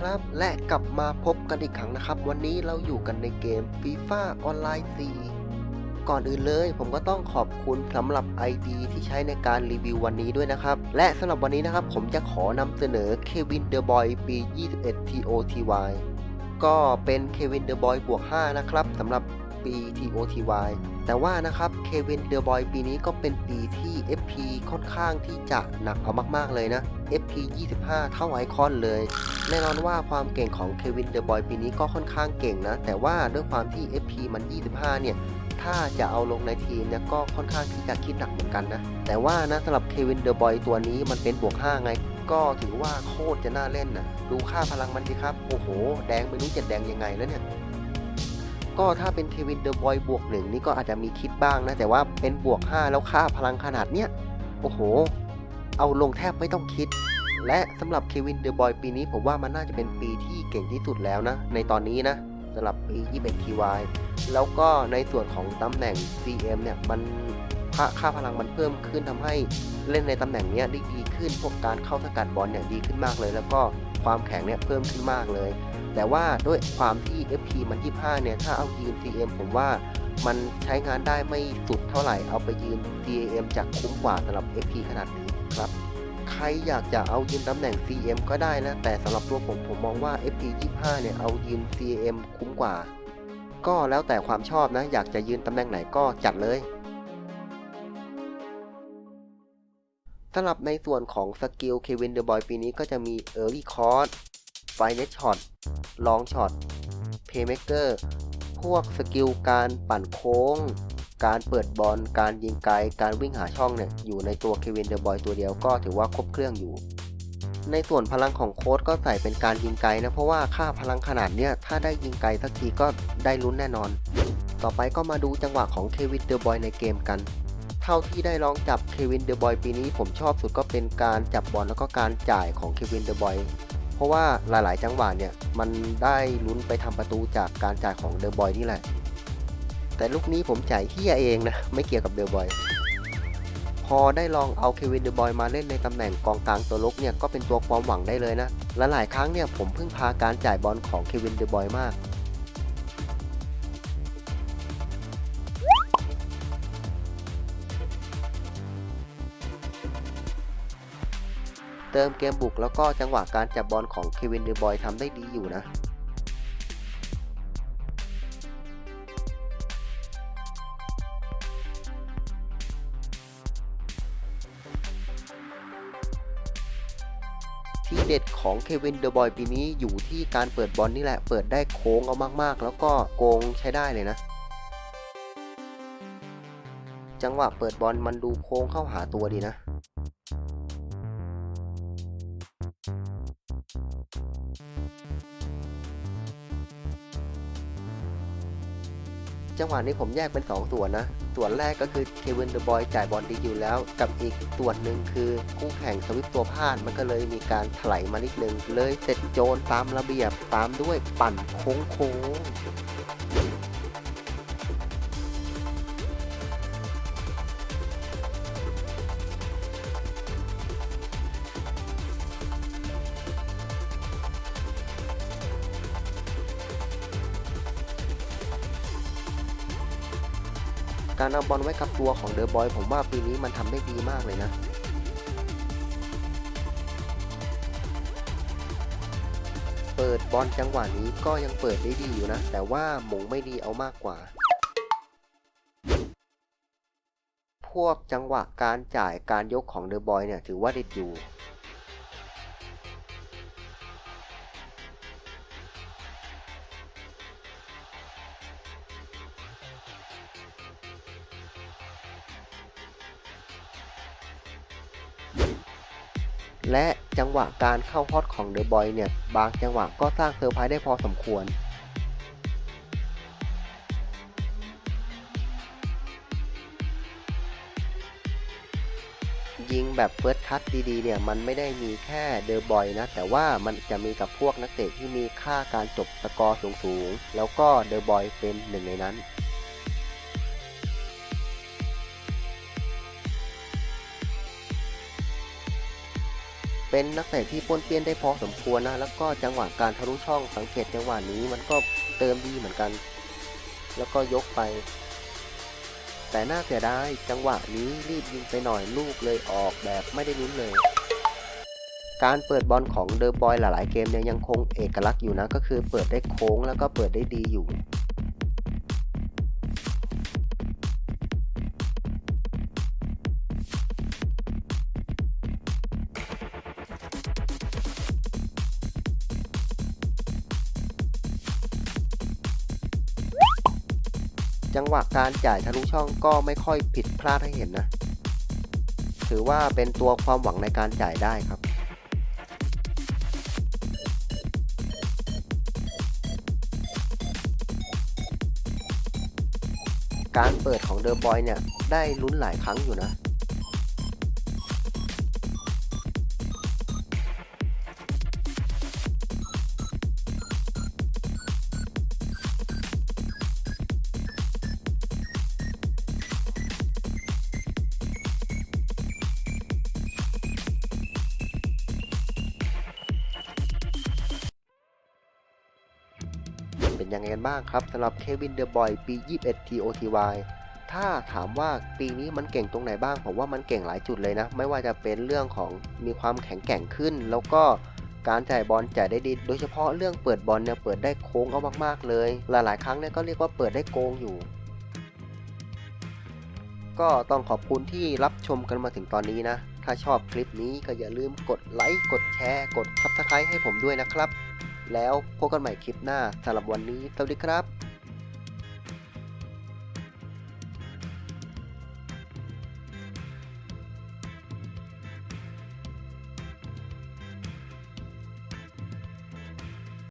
ครับ และกลับมาพบกันอีกครั้งนะครับ วันนี้เราอยู่กันในเกม FIFA ออนไลน์4ก่อนอื่นเลยผมก็ต้องขอบคุณสำหรับ ID ที่ใช้ในการรีวิววันนี้ด้วยนะครับ และสำหรับวันนี้นะครับ ผมจะขอนำเสนอเควินเดอะบอยปี 21 TOTY ก็เป็นเควินเดอะบอยบวก 5 นะครับสำหรับ ปี TOTY แต่ว่านะครับเควินเดอะบอยปีนี้ก็เป็นปีที่ FP ค่อนข้างที่จะหนักเอามากๆเลยนะ FP 25 เท่าไอคอนเลย แน่นอนว่าความเก่งของเควินเดอะบอยปีนี้ก็ค่อนข้างเก่งนะ แต่ว่าด้วยความที่ FP มัน 25 เนี่ยถ้าจะเอาลงในทีมเนี่ยก็ค่อนข้างที่จะคิดหนักเหมือนกันนะ แต่ว่านะสำหรับเควินเดอะบอยตัวนี้มันเป็นบวก 5 ไง ก็ถือว่าโคตรจะน่าเล่นนะดูค่าพลังมันดิครับ โอ้โห แดงไม่รู้จะแดงยังไงแล้วเนี่ย ก็ถ้าเป็นเควินเดอะบอยบวกหนึ่งนี่ก็อาจจะมีคิดบ้างนะ แต่ว่าเป็นบวก 5 แล้วค่าพลังขนาดเนี้ย โอ้โห เอาลงแทบไม่ต้องคิด และสำหรับเควินเดอะบอยปีนี้ผมว่ามันน่าจะเป็นปีที่เก่งที่สุดแล้วนะ ในตอนนี้นะสำหรับปี 21 TY แล้วก็ในส่วนของตำแหน่ง CM เนี่ยมันค่าค่าพลังมันเพิ่มขึ้นทำให้เล่นในตำแหน่งเนี้ยได้ดีขึ้นพวกการเข้าสกัดบอลเนี่ยดีขึ้นมากเลย แล้วก็ ความแข็งเนี่ยเพิ่มขึ้นมากเลย แต่ว่าด้วยความที่ FP มัน 25 เนี่ย ถ้าเอายืน CM ผมว่ามันใช้งานได้ไม่สุดเท่าไหร่ เอาไปยืน CM จะคุ้มกว่าสำหรับ FP ขนาดนี้ครับ ใครอยากจะเอายืนตำแหน่ง CM ก็ได้นะ แต่สำหรับตัวผมผมมองว่า FP 25 เนี่ย เอายืน CM คุ้มกว่า ก็แล้วแต่ความชอบนะ อยากจะยืนตำแหน่งไหนก็จัดเลย สำหรับในส่วนของสกิลเควินเดอะบอยปีนี้ก็จะมี Early c o r d f i n e Shot ลองช็อต Playmaker พวกสกิลการปั่นโค้ง การเปิดบอล การยิงไกล การวิ่งหาช่องเนี่ยอยู่ในตัวเควินเดอะบอยตัวเดียวก็ถือว่าครบเครื่องอยู่ ในส่วนพลังของโค้ดก็ใส่เป็นการยิงไกลนะ เพราะว่าค่าพลังขนาดเนี้ยถ้าได้ยิงไกลสักทีก็ได้ลุ้นแน่นอน ต่อไปก็มาดูจังหวะของเควินเดอะบอยในเกมกัน เท่าที่ได้ลองจับเควินเดอะบอยปีนี้ผมชอบสุดก็เป็นการจับบอลแล้วก็การจ่ายของเควินเดอะบอยเพราะว่าหลายๆ จังหวะเนี่ยมันได้ลุ้นไปทำประตูจากการจ่ายของเดอะบอยนี่แหละ แต่ลูกนี้ผมจ่ายเฮียเองนะไม่เกี่ยวกับเดอะบอยพอได้ลองเอาเควินเดอะบอยมาเล่นในตำแหน่งกองกลางตัวลุกเนี่ยก็เป็นตัวความหวังได้เลยนะ และหลายครั้งเนี่ยผมเพิ่งพาการจ่ายบอลของเควินเดอะบอยมาก เติมเกมบุกแล้วก็จังหวะการจับบอลของเควินเดอบอยทำได้ดีอยู่นะที่เด็ดของเควินเดอะบอยปีนี้อยู่ที่การเปิดบอลนี่แหละ เปิดได้โค้งเอามากๆ แล้วก็โกงใช้ได้เลยนะ จังหวะเปิดบอลมันดูโค้งเข้าหาตัวดีนะ จังหวะนี้ผมแยกเป็น 2 ส่วนนะ ส่วนแรกก็คือเควินเดอะบอยจ่ายบอลดีอยู่แล้ว กับอีกส่วนหนึ่งคือคู่แข่งสวิปตัวพลาดมันก็เลยมีการถลายมานิดนึง เลยเสร็จโจนตามระเบียบตามด้วยปั่นโค้งโค้ง การเอาบอลไว้กับตัวของเดอะบอยผมว่าปีนี้มันทำได้ดีมากเลยนะเปิดบอลจังหวะนี้ก็ยังเปิดได้ดีอยู่นะ แต่ว่าหมงไม่ดีเอามากกว่า พวกจังหวะการจ่ายการยกของเดอะบอยเนี่ยถือว่าเด็ดอยู่ และจังหวะการเข้าฮอตของเดอะบอยเนี่ย บางจังหวะก็สร้างเซอร์ไพรส์ได้พอสมควร ยิงแบบเฟิร์สคัตดีๆเนี่ย มันไม่ได้มีแค่เดอะบอยนะ แต่ว่ามันจะมีกับพวกนักเตะที่มีค่าการจบสกอร์สูงๆ แล้วก็เดอะบอยเป็นหนึ่งในนั้น เป็นนักเตะที่ป้นเปี้ยนได้พอสมควรนะ แล้วก็จังหวะการทะลุช่องสังเกตจังหวะนี้มันก็เติมดีเหมือนกัน แล้วก็ยกไป แต่น่าเสียดายจังหวะนี้รีบยิงไปหน่อยลูกเลยออกแบบไม่ได้ลุ้นเลยการเปิดบอลของเดอะบอยหลาย ๆ เกมเนี่ยยังคงเอกลักษณ์อยู่นะ ก็คือเปิดได้โค้งแล้วก็เปิดได้ดีอยู่ จังหวะการจ่ายทะลุช่องก็ไม่ค่อยผิดพลาดให้เห็นนะ ถือว่าเป็นตัวความหวังในการจ่ายได้ครับการเปิดของเดอะบอยเนี่ย ได้ลุ้นหลายครั้งอยู่นะ เป็นยังไงกันบ้างครับสำหรับเควินเดอะบอยปี 21 TOTY ถ้าถามว่าปีนี้มันเก่งตรงไหนบ้าง ผมว่ามันเก่งหลายจุดเลยนะ ไม่ว่าจะเป็นเรื่องของมีความแข็งแกร่งขึ้น แล้วก็การจ่ายบอลจ่ายได้ดี โดยเฉพาะเรื่องเปิดบอลเนี่ยเปิดได้โค้งเอามากๆเลย หลายๆ ครั้งเนี่ยก็เรียกว่าเปิดได้โกงอยู่ ก็ต้องขอบคุณที่รับชมกันมาถึงตอนนี้นะ ถ้าชอบคลิปนี้ก็อย่าลืมกดไลค์กดแชร์ กด Subscribe ให้ผมด้วยนะครับ แล้วพบกันใหม่คลิปหน้าสำหรับวันนี้ สวัสดีครับ